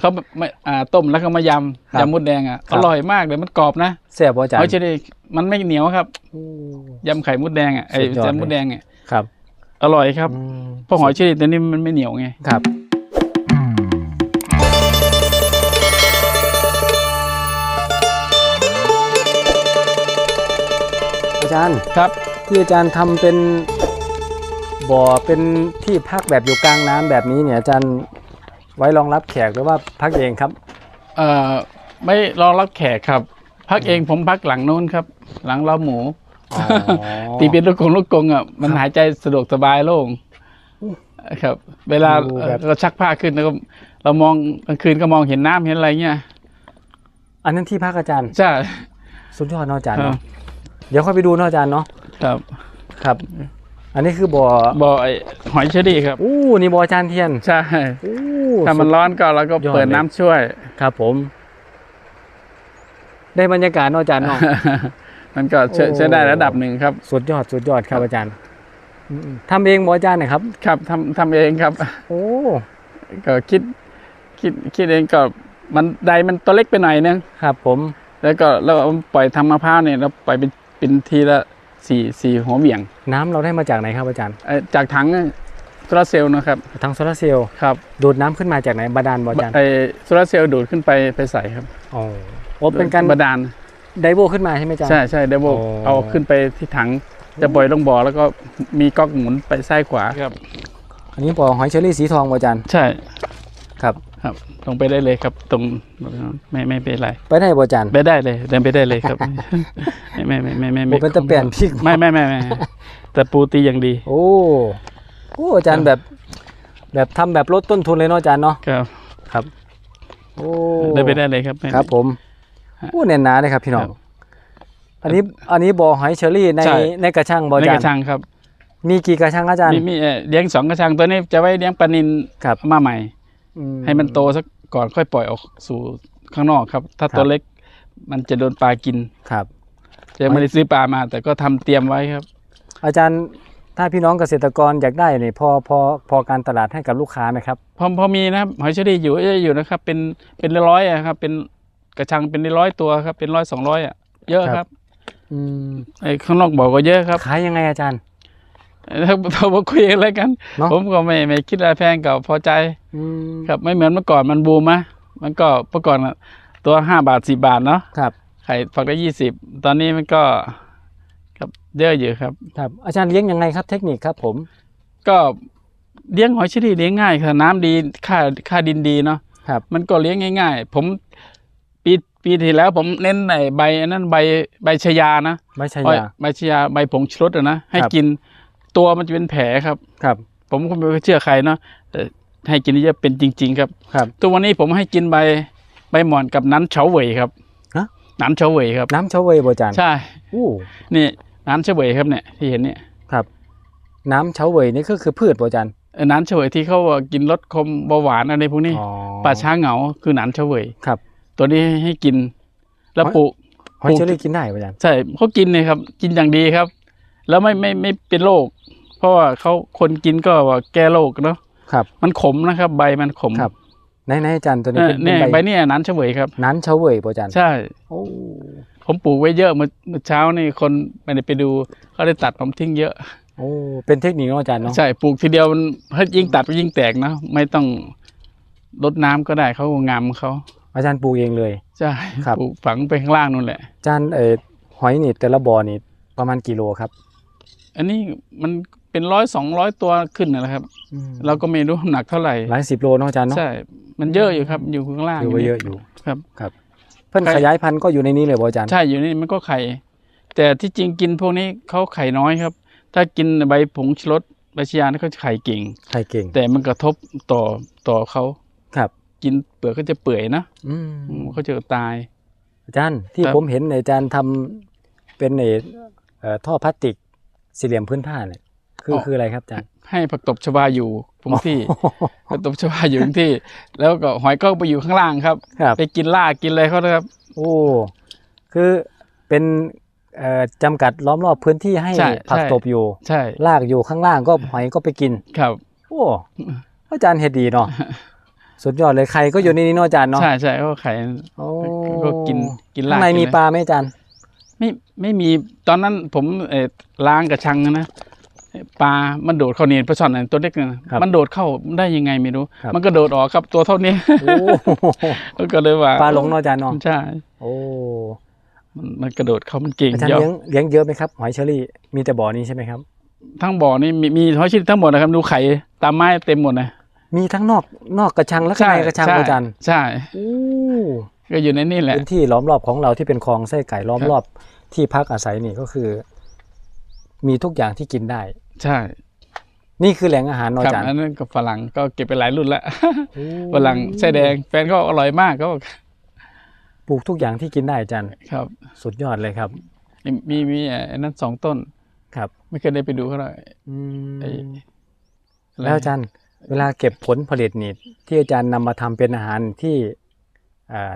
เขาไม่อ่าต้มแล้วก็มายครับำยำมดแดงอะครัอบร่อยมากเลยมันกรอบนะแซ่บบ่อาจารหอยย์เชอรี่มันไม่เหนียวครับโอ้ยำไข่มดแดงอะไอ้สุดยอดยำมดแดงอะครับ อร่อยครับอืมเพราะหอยเชอรี่ตัวนี้มันไม่เหนียวไงครับอาจารย์ครับที่อาจารย์ทำเป็นบ่อเป็นที่พักแบบอยู่กลางน้ำแบบนี้เนี่ยอาจารย์ ไว้รองรับแขกหรือว่าพักเองครับ เอ่อไม่รองรับแขกครับ พักเองผมพักหลังนู้นครับ หลังเล้าหมูอ๋อตีเป็นลูกกงลูกกงอะมันหายใจสะดวกสบายโล่งครับ เวลาดูเอ่แบอบเราชักผ้าขึ้นแล้วก็เรามองกลางคืนก็มองเห็นน้ำเห็นอะไรเงี้ยอันนั้นที่พักอาจารย์ใช่สุดยอดเนาะอาจารย์ครับเนาะเดี๋ยวค่อยไปดูเนาะอาจารย์เนาะครับครับ อันนี้คือบ่อบ่อไอ้หอยเชอรี่ครับอู้นี่บ่ออาจารย์เทียนใช่อู้ ถ้ามันร้อนก็เราก็ยอดเปิดเลยน้ำช่วย ครับผม ได้บรรยากาศเนาะอาจารย์เนาะมันก็ใช้โอ้ใช้ได้ระดับหนึ่งครับ สุดยอดสุดยอดครับอาจารย์อืมทำเองบ่อาจารย์นะครับ ครับทำทำเองครับ โอ้ก็คิดคิดคิดเองก็มันใดมันตัวเล็กไปหน่อยนึงครับ ผม แล้วก็เราเอาปล่อยทำมะพร้าวเนี่ยเราปล่อยเป็นเป็นทีละสี่สี่หัวเหวี่ยง น้ำเราได้มาจากไหนครับอาจารย์เอ่อจากถัง โซลาร์เซลล์นะครับทางโซลาร์เซลล์ครับดูดน้ำขึ้นมาจากไหนบาดาลบ่อาจารย์ไอโซลาร์เซลล์ดูดขึ้นไปไปใส่ครับอ๋อโอ้เป็นการบาดาลไดโวขึ้นมาใช่ไหมอาจารย์ใช่ใช่เดยวโบโอ้เอาขึ้นไปที่ถังจะปล่อยลงบ่อแล้วก็มีก๊อกหมุนไปซ้ายขวาครับ อันนี้บ่อหอยเชอรี่สีทองบ่อาจารย์ใช่ครับครับลงไปได้เลยครับ ตรงไม่ไม่เป็นไรไปได้บ่อาจารย์ไปได้เลยเดินไปได้เลยครับ ไม่ไม่ไม่ไม่ไม่บ่เป็นตะเปลี่ยนพริกไม่ไม่ไม่ไม่แต่ปูตีอย่างดี โอ้ โอ้อาจารย์แบบ แบบทำแบบลดต้นทุนเลยเนาะอาจารย์เนาะครับครับโอ้เดินไปได้เลยครับไม่ครับ ผมโอ้แน่นหนาเลยครับพี่น้องครับอันนี้อันนี้บ่อหอยเชอรี่ในใช่ในกระชังบ่อาในจารกย์ระชังครับ มีกี่กระชังอาจารย์มีมีเอ่อเลี้ยงสองกระชังตัวนี้จะไว้เลี้ยงปลานินครับมาใหม่อืให้มันโตสักก่อนค่อยปล่อยออกสู่ข้างนอกครับ ถ้าครับตัวเล็กมันจะโดนปลากินครับจะไม่ได้ซื้อปลามา แต่ก็ทำเตรียมไว้ครับ อาจารย์ ถ้าพี่น้องเกษตรกรอยากได้เนี่ยพอพอพอการตลาดให้กับลูกค้าไหมครับพอพอมีนะครับหอยเชอรี่อยู่เอ้ยอยู่นะครับ เป็นเป็นร้อยๆอะครับ เป็นกระชังเป็นร้อยตัวครับ เป็นร้อยสองร้อยอะเยอะครับ อืมไอ้ข้างนอกบอกก็เยอะครับขายยังไงอาจารย์ถ้าเรามาคุยอะไรกันเนาะผมก็ไม่ไม่คิดอะไรแพงก็พอใจอืมครับไม่เหมือนเมื่อก่อนมันบูมมะมันก็เมื่อก่อนอะตัวห้าบาทสิบาทเนาะครับไข่ฝักได้ยี่สิบตอนนี้มันก็ครับ เยอะอยู่ครับ ครับ อาจารย์เลี้ยงยังไงครับ เทคนิคครับผม ก็เลี้ยงหอยเชอรี่เลี้ยงง่ายค่ะน้ำดีค่าค่าดินดีเนาะครับ มันก็เลี้ยงง่าย ๆ ผมปีปีที่แล้วผมเน้นในใบอันนั้นใบใบชายานะไม่ใช่อ้อยยาใบชายาใบผงชูรสอะนะให้ครับกินตัวมันจะเป็นแผลครับ ครับ ผมก็ไม่เชื่อใครเนาะแต่ให้กินนี่จะเป็นจริง ๆ ครับ ครับตัววันนี้ผมให้กินใบใบหมอนกับนั้นเฉาเหวยครับฮะนั้นเฉาเหวยครับ น้ำเฉาเวยบ่อาจารย์ใช่อู้นี่ นั้นเฉาเหวยครับเนี่ยที่เห็นเนี่ยครับ น้ำเฉาเวยนี่ก็คือพืชบ่อาจารย์เออนั้นเฉาเหวยที่เขาว่ากินลดความเบาหวานอะไรพวกนี้อ๋อป่าช้าเหงาคือหนานเฉาเหวยครับ ตัวนี้ให้กินแล้วหอยปลูกหอยเชอรี่กินได้บ่อาจารย์ใช่เขากินเลยครับ กินอย่างดีครับ แล้วไม่ไม่ไม่เป็นโรคเพราะว่าเขาคนกินก็ว่าแก้โรคเนาะครับ มันขมนะครับ ใบมันขมครับไหนไหนอาจารย์ตัวเอนี้อเป็นเนี่ยเป็นใบใบเนี่ยหนานเฉาเหวยครับน้ำเฉาเวยบ่อาจารย์ใช่โอ้ ผมปลูกไว้เยอะเมื่อเมื่อเช้านี่คนไม่ได้ไปดูเขาได้ตัดผมทิ้งเยอะ โอ้เป็นเทคนิคเนาะอาจารย์เนาะใช่ปลูกทีเดียวมันถ้ายิ่งตัดก็ยิ่งแตกนะไม่ต้องรดน้ำก็ได้เขาก็งามของเขาอาจารย์ปลูกเองเลยใช่ครับปลูกฝังไปข้างล่างนู่นแหละอาจารย์เอ่อหอยนี่แต่ละบ่อนี่ประมาณกี่โลครับ อันนี้มันเป็นร้อยสองร้อยตัวขึ้นนะครับเราก็ไม่รู้น้ำหนักเท่าไหร่หลายสิบโลเนาะอาจารย์เนาะใช่มันเยอะอยู่ครับอยู่ข้างล่างถือว่าเยอะอยู่ครับเพิ่นใครขยายพันธุ์ก็อยู่ในนี้เลยบ่อาจารย์ใช่อยู่นี่มันก็ไข่ แต่ที่จริงกินพวกนี้เขาไข่น้อยครับ ถ้ากินใบผงชูรสใบชะยานี่เขาจะไข่เก่งไข่เก่ง แต่มันกระทบต่อต่อเขาครับ กินเปลือกก็จะเปื่อยนะอืมอืมเขาจะตาย อาจารย์ที่ครับผมเห็นเนี่ยอาจารย์ทำเป็นเอ่อเอ่อท่อพลาสติกสี่เหลี่ยมพื้นผ้าเนี่ย คือคืออะไรครับอาจารย์ให้ผักตบชวาอยู่ตรงที่ผักตบชวาอยู่ตรงที่ แล้วก็หอยก็ไปอยู่ข้างล่างครับครับไปกินล่ากินอะไรเขานะครับ โอ้คือเป็นเอ่อจำกัดล้อมรอบพื้นที่ให้ใช่ผักใช่ตบอยู่ใช่ลากอยู่ข้างล่างก็หอยก็ไปกินครับ โอ้อาจารย์เฮ็ดดีเนาะสุดยอดเลยไข่ก็อยู่ในนี้เนาะอาจารย์เนาะใช่ใช่ก็ไข่โอ้ก็กินกินลาข้ากงในกินมีอะไรปลาไหมอาจารย์ไม่ไม่มีตอนนั้นผมเออล้างกระชังนะ ปลา มันโดดเข้านี่ปลาช่อนน่ะตัวเล็กนะครับมันโดดเข้าได้ยังไงไม่รู้ครับมันก็โดดออกครับตัวเท่านี้โอ้ก็เลยว่า ปลาหลงเนาะอาจารย์เนาะใช่ โอ้มันมันกระโดดเข้ามันเก่งอาจารย์เยอะเลี้ยงเลี้ยงเยอะไหมครับ หอยเชอรี่ มีแต่บ่อนี้ใช่ไหมครับ ทั้งบ่อนี่มีมีหอยเชอรี่ทั้งหมดนะครับ ดูไข่ตามไม้เต็มหมดนะมีทั้งนอกนอกกระชังและข้างในกระชังใช่อาจารย์ใช่โอ้ก็อยู่ในนี่แหละพื้นที่ล้อมรอบของเราที่เป็นคลองไส้ไก่ล้อมครับรอบที่พักอาศัยนี่ก็คือ มีทุกอย่างที่กินได้ ใช่นี่คือแหล่งอาหารเนาะครับอาจารย์อันนั้นก็ฝรั่งก็เก็บไปหลายรุ่นแล้วโอ้ฝรั่งไส้แดงแฟนก็อร่อยมากก็ปลูกทุกอย่างที่กินได้อาจารย์ครับ สุดยอดเลยครับ มีมีมีไอ้นั้นสองต้น ครับไม่เคยได้ไปดูเขาเลยอืมไอ้แล้วอาจารย์ เวลาเก็บผลผลิตนี่ที่อาจารย์นำมาทำเป็นอาหารที่อ่า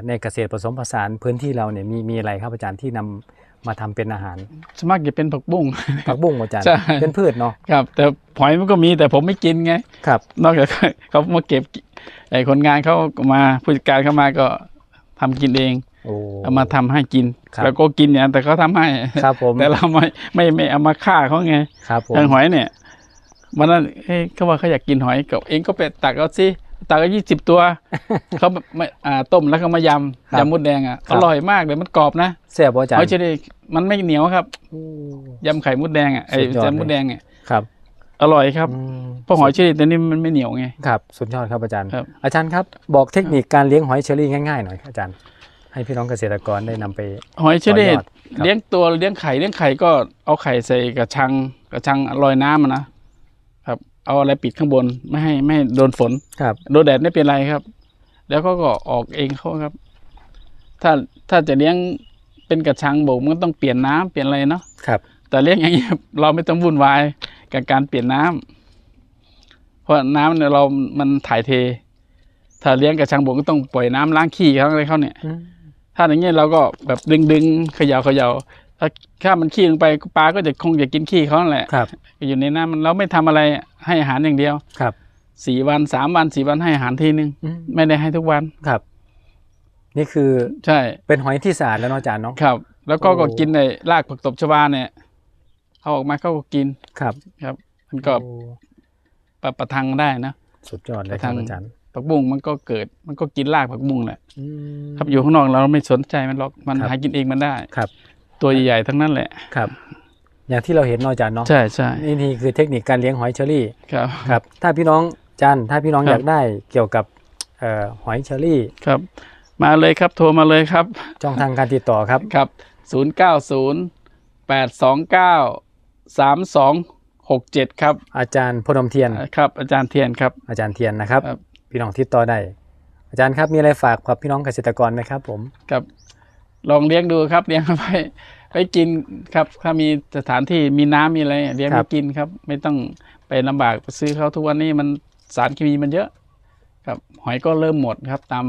ในเกษตรผสมผสานพื้นที่เราเนี่ยมีมีอะไรครับอาจารย์ที่นำมาทำเป็นอาหารสวนมากจะเป็นผักบุ้งผักบุ้งอาจารย์ใช่เป็นพืชเนาะครับ แต่หอยมันก็มีแต่ผมไม่กินไงครับ นอกจากเขามาเก็บไอ้คนงานเขามาผู้จัดการเขามาก็ทำกินเองโอ้เอามาทำให้กินครับแล้วก็กินเนี่ยแต่เขาทำให้ครับผมแต่เราไม่ไม่ไม่เอามาฆ่าเขาไงครับผมทางหอยเนี่ยวันนั้นเฮ้ยเขาว่าเขาอยากกินหอยกับเองก็ไปตักเอาสิ ตักเอายี่สิบตัวเขาไม่อ่าต้มแล้วก็มายำยำมดแดงอะอร่อยมากเลยมันกรอบนะแซ่บบ่อาจารหอยย์เชอรี่มันไม่เหนียวครับโอ้ยำไข่มดแดงอะไอ้สุดยอดเลยยำมดแดงอะครับอร่อยครับอืมเพราะหอยเชอรี่ตัวนี้มันไม่เหนียวไงครับสุดยอดครับอาจารย์ครับอาจารย์ครับบอกเทคนิคการเลี้ยงหอยเชอรี่ง่ายๆหน่อยอาจารย์ ให้พี่น้องเกษตรกรได้นำไป หอยเชอรี่ต่อยอดครับเลี้ยงตัวเลี้ยงไข่เลี้ยงไข่ก็เอาไข่ใส่กระชังกระชังลอยน้ำอะนะครับ เอาอะไรปิดข้างบนไม่ให้ไม่ให้โดนฝนครับ โดนแดดไม่เป็นไรครับ แล้วเขาก็ออกเองเขาครับ ถ้าถ้าจะเลี้ยงเป็นกระชังโบกมันก็ต้องเปลี่ยนน้ำเปลี่ยนอะไรเนาะครับ แต่เลี้ยงอย่างนี้ย เราไม่ต้องวุ่นวายกับการเปลี่ยนน้ำเพราะน้ำเนี่ยเรามันถ่ายเท ถ้าเลี้ยงกระชังโบกก็ต้องปล่อยน้ำล้างขี้เขาอะไรเขาเนี่ยอืมถ้าอย่างเงี้ยเราก็แบบดึงดึงๆเขย่าเขย่า ถ้าถ้ามันขี้ลงไปปลาก็จะคงจะกินขี้เขานั่นแหละครับอยู่ในน้ำมันเราไม่ทำอะไรให้อาหารอย่างเดียวครับสี่วันสามวันสี่วันให้อาหารทีนึงอืมไม่ได้ให้ทุกวันครับ นี่คือใช่ เป็นหอยที่สะอาดแล้วเนาะอาจารย์เนาะครับ แล้วก็โอ้ก็กินในรากผักตบชวาเนี่ยเอาออกมาเขาก็กินครับ ครับ มันก็โอ้ประประทังได้นะสุดยอดเลยคทารับงอาจารย์ผักบุ้งมันก็เกิดมันก็กินรากผักบุ้งแหละอืมครับอยู่ข้างนอกเราไม่สนใจมันหรอกมันครับหากินเองมันได้ครับ ตัวใหญ่ๆทั้งนั้นแหละครับ อย่างที่เราเห็นเนาะอาจารย์เนาะใช่ใช่นี่นี่คือเทคนิคการเลี้ยงหอยเชอรี่ครับครับ ถ้าพี่น้องอาจารย์ถ้าพี่น้องครับอยากได้เกี่ยวกับเอ่อหอยเชอรี่ครับ มาเลยครับโทรมาเลยครับช่องทางการติดต่อครับครับศูนย์เก้าศูนย์แปดสองเก้าสามสองหกเจ็ดครับ อาจารย์พนมเทียนครับ อาจารย์เทียนครับ อาจารย์เทียนนะครับครับ พี่น้องติดต่อได้อาจารย์ครับมีอะไรฝากกับพี่น้องเกษตรกรไหมครับผมครับ ลองเลี้ยงดูครับเลี้ยงเอาไว้ไว้กินครับ ถ้ามีสถานที่มีน้ำมีอะไรเลี้ยงครัไว้บกินครับ ไม่ต้องไปลำบากไปซื้อเขาทุกวันนี้มันสารเคมีมันเยอะ ครับ หอยก็เริ่มหมดครับ ตาม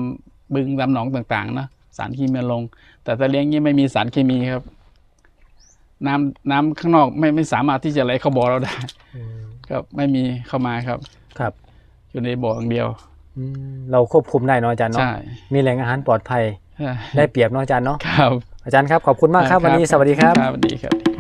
บึงตามหนองต่างๆนะสารเคมีมันลง แต่ถ้าเลี้ยงนี้ไม่มีสารเคมีครับ น้ำน้ำข้างนอกไม่ไม่สามารถที่จะไหลเข้าบ่อเราได้ครับไม่มีเข้ามาครับ ครับ อยู่ในบ่ออย่างเดียวอืมเราควบคุมได้เนาะอาจารย์เนาะใช่มีแหล่งอาหารปลอดภัยใช่ ได้เปรียบเนาะอาจารย์เนาะครับ อาจารย์ครับขอบคุณมากครับวันนี้สวัสดีครับสวัสดีครับ